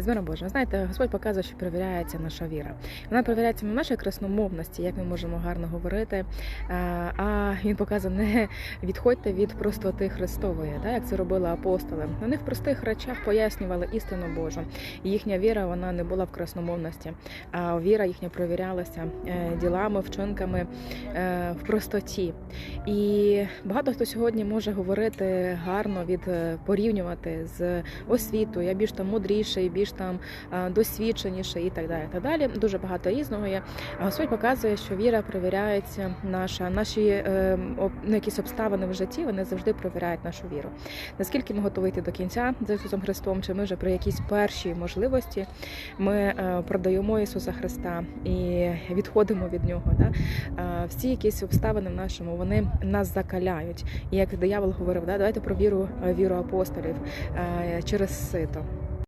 З миром Божим. Знаєте, Господь показує, що перевіряється наша віра. Вона перевіряється не в нашій красномовності, як ми можемо гарно говорити. а, А він показує, не відходьте від простоти Христової, так, як це робили апостоли. Вони в простих речах пояснювали істину Божу. І їхня віра вона не була в красномовності, а віра їхня провірялася е, ділами, вчинками е, в простоті. І багато хто сьогодні може говорити гарно від е, порівнювати з освітою. Я більш там мудріший, більш там е, досвідченіший і так далі. Так далі. Дуже багато різного є. Господь показує, що віра перевіряється наша, наші е, ну, якісь обставини в житті. Вони завжди перевіряють нашу віру. Наскільки ми готові йти до кінця з Ісусом Христом, чи ми вже при якійсь першій можливості ми е, продаємо Ісуса Христа і відходимо від нього. Да? Всі якісь обставини в нашому вони нас закаляють. І як диявол говорив, да, давайте про віру, віру апостолів е, через сито.